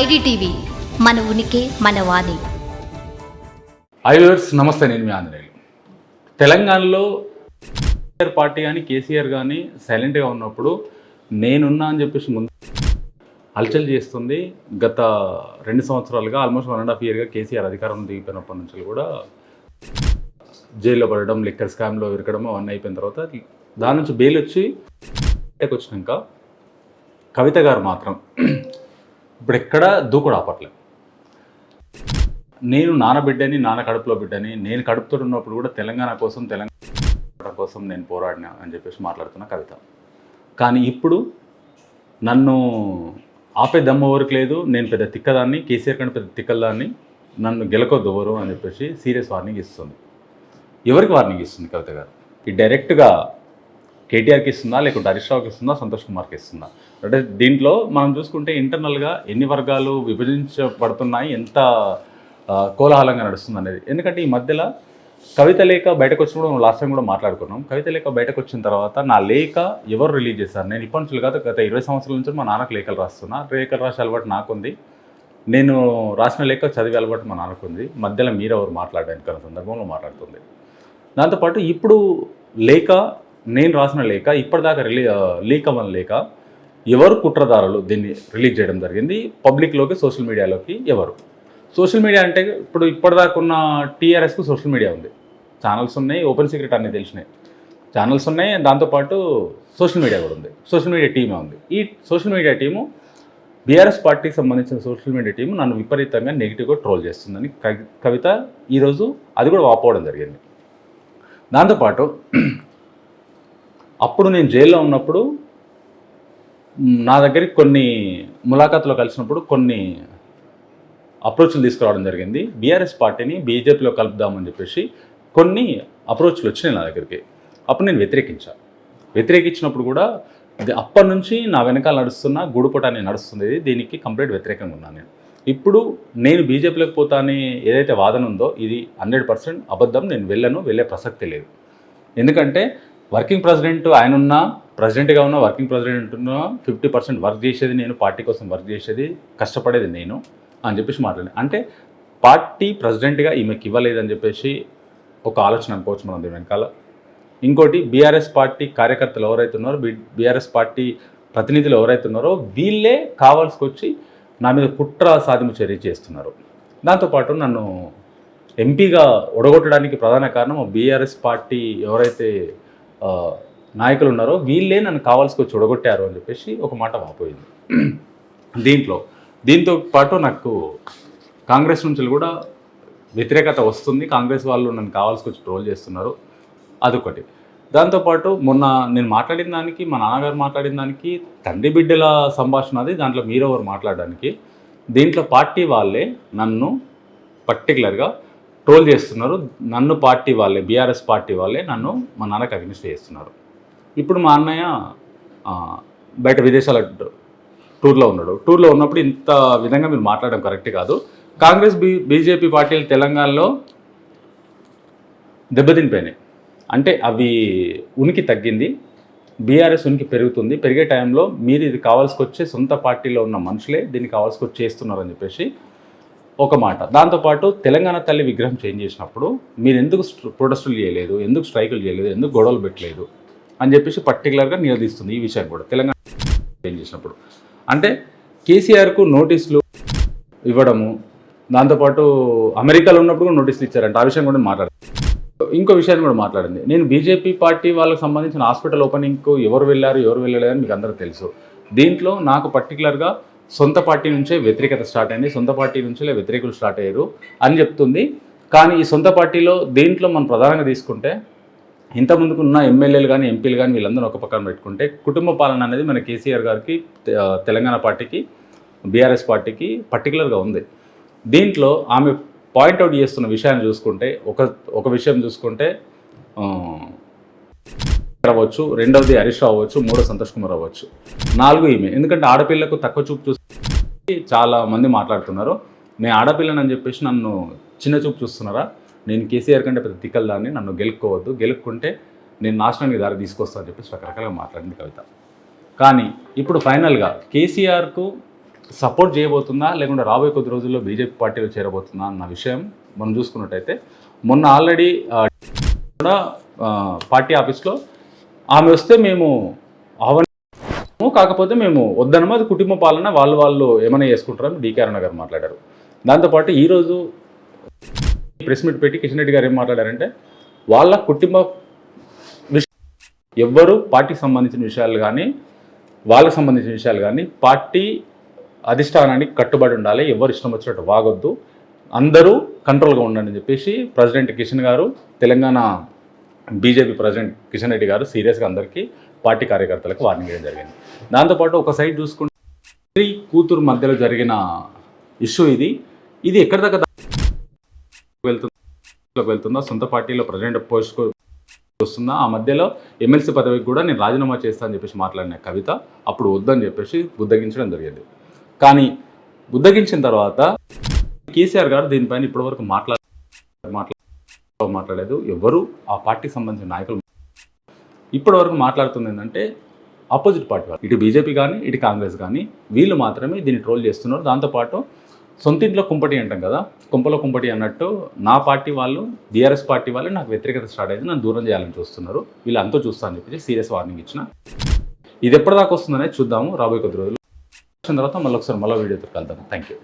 IDTV మన ఉనికి మన వాణి. ఐవర్స్ నమస్తే నేను మీ ఆంధ్రేయులు తెలంగాణలో కేసీఆర్ పార్టీ కానీ కేసీఆర్ కానీ సైలెంట్గా ఉన్నప్పుడు నేనున్నా అని చెప్పేసి ముందు హల్చల్ చేస్తుంది. గత రెండు సంవత్సరాలుగా ఆల్మోస్ట్ వన్ అండ్ హాఫ్ ఇయర్గా కేసీఆర్ అధికారం దిగిపోయినప్పటి నుంచి కూడా జైల్లో పడడం లిక్కర్ స్కామ్లో ఇరకడం అవన్నీ అయిపోయిన తర్వాత దాని నుంచి బెయిల్ వచ్చి వచ్చినాక కవిత గారు మాత్రం ఇప్పుడు ఎక్కడ దూకుడు ఆపట్లేదు. నేను నాన్న బిడ్డని నాన్న కడుపులో బిడ్డని నేను కడుపుతో ఉన్నప్పుడు కూడా తెలంగాణ కోసం తెలంగాణ కోసం నేను పోరాడినా అని చెప్పేసి మాట్లాడుతున్న కవిత. కానీ ఇప్పుడు నన్ను ఆపే దమ్మ వరకు లేదు నేను పెద్ద తిక్కదాన్ని కేసీఆర్ కంటే పెద్ద తిక్కదాన్ని నన్ను గెలకొద్దు ఎవరు అని చెప్పేసి సీరియస్ వార్నింగ్ ఇస్తుంది. ఎవరికి వార్నింగ్ ఇస్తుంది కవిత గారు? ఈ డైరెక్ట్గా కేటీఆర్కి ఇస్తుందా లేకుంటే హరీష్ రావుకి ఇస్తుందా సంతోష్ కుమార్కి ఇస్తుందా? అంటే దీంట్లో మనం చూసుకుంటే ఇంటర్నల్గా ఎన్ని వర్గాలు విభజించబడుతున్నాయి ఎంత కోలాహలంగా నడుస్తుంది అనేది. ఎందుకంటే ఈ మధ్యలో కవిత లేఖ బయటకు వచ్చినప్పుడు మనం లాస్ట్ టైం కూడా మాట్లాడుకున్నాం. కవిత లేఖ బయటకు వచ్చిన తర్వాత నా లేఖ ఎవరు రిలీజ్ చేశారు? నేను ఇప్పటి కాదు గత ఇరవై సంవత్సరాల నుంచి మా నాన్నకు లేఖలు రాస్తున్నా. లేఖలు రాసే అలవాటు నాకుంది. నేను రాసిన లేఖ చదివే అలవాటు మా నాన్నకుంది మధ్యలో మీరెవరు మాట్లాడడానికి అనే సందర్భంలో మాట్లాడుతుంది. దాంతోపాటు ఇప్పుడు లేఖ నేను రాసిన లేఖ ఇప్పటిదాకా రిలీ లీక్ అవ్వని లేఖ ఎవరు కుట్రదారులు దీన్ని రిలీజ్ చేయడం జరిగింది? పబ్లిక్లోకి సోషల్ మీడియాలోకి ఎవరు? సోషల్ మీడియా అంటే ఇప్పుడు ఇప్పటిదాకా ఉన్న టీఆర్ఎస్కు సోషల్ మీడియా ఉంది. ఛానల్స్ ఉన్నాయి ఓపెన్ సీక్రెట్ అన్నీ తెలిసినాయి. ఛానల్స్ ఉన్నాయి దాంతోపాటు సోషల్ మీడియా కూడా ఉంది. సోషల్ మీడియా టీమే ఉంది. ఈ సోషల్ మీడియా టీము బీఆర్ఎస్ పార్టీకి సంబంధించిన సోషల్ మీడియా టీము నన్ను విపరీతంగా నెగిటివ్గా ట్రోల్ చేస్తుందని కవి- కవిత ఈరోజు అది కూడా వాపోవడం జరిగింది. దాంతోపాటు అప్పుడు నేను జైల్లో ఉన్నప్పుడు నా దగ్గరికి కొన్ని ములాఖాతులో కలిసినప్పుడు కొన్ని అప్రోచ్లు తీసుకురావడం జరిగింది. బీఆర్ఎస్ పార్టీని బీజేపీలో కలుపుదామని చెప్పేసి కొన్ని అప్రోచ్లు వచ్చినాయి నా దగ్గరికి. అప్పుడు నేను వ్యతిరేకించా. వ్యతిరేకించినప్పుడు కూడా అప్పటి నుంచి నా వెనకాల నడుస్తున్న గూడుపట అని నడుస్తుంది. దీనికి కంప్లీట్ వ్యతిరేకంగా ఉన్నాను నేను. ఇప్పుడు నేను బీజేపీలోకి పోతానే ఏదైతే వాదన ఉందో ఇది హండ్రెడ్ పర్సెంట్ అబద్ధం. నేను వెళ్ళను వెళ్ళే ప్రసక్తి లేదు. ఎందుకంటే వర్కింగ్ ప్రెసిడెంట్ ఆయన ఉన్న ప్రెసిడెంట్గా ఉన్న వర్కింగ్ ప్రెసిడెంట్ ఉన్న ఫిఫ్టీ పర్సెంట్ వర్క్ చేసేది నేను పార్టీ కోసం వర్క్ చేసేది కష్టపడేది నేను అని చెప్పేసి మాట్లాడి అంటే పార్టీ ప్రెసిడెంట్గా ఈమెకి ఇవ్వలేదని చెప్పేసి ఒక ఆలోచన అనుకోవచ్చు మనం దీని వెనకాల. ఇంకోటి బీఆర్ఎస్ పార్టీ కార్యకర్తలు ఎవరైతే ఉన్నారో బీఆర్ఎస్ పార్టీ ప్రతినిధులు ఎవరైతే ఉన్నారో వీళ్ళే కావాల్సి వచ్చి నా మీద కుట్ర సాధింపు చర్య చేస్తున్నారు. దాంతోపాటు నన్ను ఎంపీగా ఒడగొట్టడానికి ప్రధాన కారణం బీఆర్ఎస్ పార్టీ ఎవరైతే నాయకులు ఉన్నారో వీళ్ళే నన్ను కావాల్సి వచ్చి అని చెప్పేసి ఒక మాట వాపోయింది. దీంట్లో దీంతో పాటు నాకు కాంగ్రెస్ నుంచి కూడా వ్యతిరేకత వస్తుంది. కాంగ్రెస్ వాళ్ళు నన్ను కావాల్సి వచ్చి ట్రోల్ చేస్తున్నారు. అదొకటి. దాంతోపాటు మొన్న నేను మాట్లాడిన దానికి మా నాన్నగారు మాట్లాడిన దానికి తండ్రి బిడ్డల సంభాషణ అది దాంట్లో మీరెవరు మాట్లాడడానికి దీంట్లో పార్టీ వాళ్ళే నన్ను పర్టికులర్గా ట్రోల్ చేస్తున్నారు. నన్ను పార్టీ వాళ్ళే బీఆర్ఎస్ పార్టీ వాళ్ళే నన్ను మా నాన్నకి అగ్నిస్ట్ చేస్తున్నారు. ఇప్పుడు మా అన్నయ్య బయట విదేశాల టూర్లో ఉన్నాడు. టూర్లో ఉన్నప్పుడు ఇంత విధంగా మీరు మాట్లాడడం కరెక్ట్ కాదు. కాంగ్రెస్ బీ బీజేపీ పార్టీలు తెలంగాణలో దెబ్బతినిపోయినాయి. అంటే అవి ఉనికి తగ్గింది. బీఆర్ఎస్ ఉనికి పెరుగుతుంది. పెరిగే టైంలో మీరు ఇది కావాల్సి వచ్చే సొంత పార్టీలో ఉన్న మనుషులే దీన్ని కావాల్సి వచ్చి చేస్తున్నారని చెప్పేసి ఒక మాట. దాంతోపాటు తెలంగాణ తల్లి విగ్రహం చేంజ్ చేసినప్పుడు మీరు ఎందుకు ప్రొటెస్టులు చేయలేదు ఎందుకు స్ట్రైకులు చేయలేదు ఎందుకు గొడవలు పెట్టలేదు అని చెప్పేసి పర్టికులర్గా నిలదీస్తుంది ఈ విషయం కూడా తెలంగాణ చేంజ్ చేసినప్పుడు. అంటే కేసీఆర్కు నోటీసులు ఇవ్వడము దాంతోపాటు అమెరికాలో ఉన్నప్పుడు కూడా నోటీసులు ఇచ్చారంట. ఆ విషయం కూడా మాట్లాడారు ఇంకో విషయాన్ని కూడా మాట్లాడింది. నేను బీజేపీ పార్టీ వాళ్ళకి సంబంధించిన హాస్పిటల్ ఓపెనింగ్కు ఎవరు వెళ్ళారు ఎవరు వెళ్ళలేదని మీకు అందరూ తెలుసు. దీంట్లో నాకు పర్టికులర్గా సొంత పార్టీ నుంచే వ్యతిరేకత స్టార్ట్ అయింది సొంత పార్టీ నుంచే వ్యతిరేకులు స్టార్ట్ అయ్యారు అని చెప్తుంది. కానీ ఈ సొంత పార్టీలో దీంట్లో మనం ప్రధానంగా తీసుకుంటే ఇంత ఉన్న ఎమ్మెల్యేలు కానీ ఎంపీలు కానీ వీళ్ళందరూ ఒక పక్కన పెట్టుకుంటే కుటుంబ పాలన అనేది మన కేసీఆర్ గారికి తెలంగాణ పార్టీకి బీఆర్ఎస్ పార్టీకి పర్టికులర్గా ఉంది. దీంట్లో ఆమె పాయింట్అవుట్ చేస్తున్న విషయాన్ని చూసుకుంటే ఒక ఒక విషయం చూసుకుంటే అవ్వచ్చు రెండవది హరీష్ రావు అవ్వచ్చు మూడో సంతోష్ కుమార్ అవ్వచ్చు. నాలుగు ఈమె. ఎందుకంటే ఆడపిల్లకు తక్కువ చూపు చూసి చాలా మంది మాట్లాడుతున్నారు. నేను ఆడపిల్లని చెప్పేసి నన్ను చిన్న చూపు చూస్తున్నారా? నేను కేసీఆర్ కంటే పెద్ద తిక్కల దాన్ని నన్ను గెలుక్కోవద్దు గెలుక్కుంటే నేను నాశనానికి దారి తీసుకొస్తాను చెప్పేసి రకరకాలుగా మాట్లాడింది కవిత. కానీ ఇప్పుడు ఫైనల్గా కేసీఆర్కు సపోర్ట్ చేయబోతుందా? లేకుంటే రాబోయే కొద్ది రోజుల్లో బీజేపీ పార్టీలో చేరబోతుందా అన్న విషయం మనం చూసుకున్నట్టయితే మొన్న ఆల్రెడీ కూడా పార్టీ ఆఫీస్లో ఆమె వస్తే మేము ఆహ్వానిస్తాము కాకపోతే మేము వద్దనమో. అది కుటుంబ పాలన వాళ్ళు వాళ్ళు ఏమైనా చేసుకుంటారని డీకే గారు మాట్లాడారు. దాంతోపాటు ఈరోజు ప్రెస్ మీట్ పెట్టి కిషన్ రెడ్డి గారు ఏం మాట్లాడారంటే వాళ్ళ కుటుంబ విషయం ఎవ్వరు పార్టీకి సంబంధించిన విషయాలు కానీ వాళ్ళకి సంబంధించిన విషయాలు కానీ పార్టీ అధిష్టానానికి కట్టుబడి ఉండాలి. ఎవరు ఇష్టం వచ్చినట్టు వాగొద్దు. అందరూ కంట్రోల్గా ఉండండి అని చెప్పేసి president Kishan garu Telangana BJP president Kishan Reddy garu సీరియస్గా అందరికీ పార్టీ కార్యకర్తలకు వార్నింగ్ ఇవ్వడం జరిగింది. దాంతోపాటు ఒక సైడ్ చూసుకుంటే స్త్రీ కూతురు మధ్యలో జరిగిన ఇష్యూ ఇది. ఇది ఎక్కడి దాకా వెళ్తుందో వెళ్తుందో సొంత పార్టీలో ప్రెసిడెంట్ పోస్ట్ వస్తుందా? ఆ మధ్యలో ఎమ్మెల్సీ పదవికి కూడా నేను రాజీనామా చేస్తా అని చెప్పేసి మాట్లాడిన కవిత అప్పుడు వద్దని చెప్పేసి బుద్ధగించడం జరిగింది. కానీ బుద్ధగించిన తర్వాత కేసీఆర్ గారు దీనిపైన ఇప్పటివరకు మాట్లాడ మాట్లాడలేదు. ఎవరు ఆ పార్టీకి సంబంధించిన నాయకులు ఇప్పటివరకు మాట్లాడుతుంది ఏంటంటే ఆపోజిట్ పార్టీ వాళ్ళు. ఇటు బీజేపీ కానీ ఇటు కాంగ్రెస్ కానీ వీళ్ళు మాత్రమే దీన్ని ట్రోల్ చేస్తున్నారు. దాంతోపాటు సొంతింట్లో కుంపటి అంటాం కదా. కుంపలో కుంపటి అన్నట్టు నా పార్టీ వాళ్ళు బీఆర్ఎస్ పార్టీ వాళ్ళు నాకు వ్యతిరేకత స్టార్ట్ అయింది. నన్ను దూరం చేయాలని చూస్తున్నారు. వీళ్ళు అంతా చూస్తానని చెప్పి చెప్పేసి సీరియస్ వార్నింగ్ ఇచ్చిన. ఇది ఎప్పటిదాకా వస్తుందనే చూద్దాము రాబోయే కొద్ది రోజులు. వచ్చిన తర్వాత మళ్ళీ ఒకసారి మళ్ళీ వీడియోతో కలుద్దాం. Thank you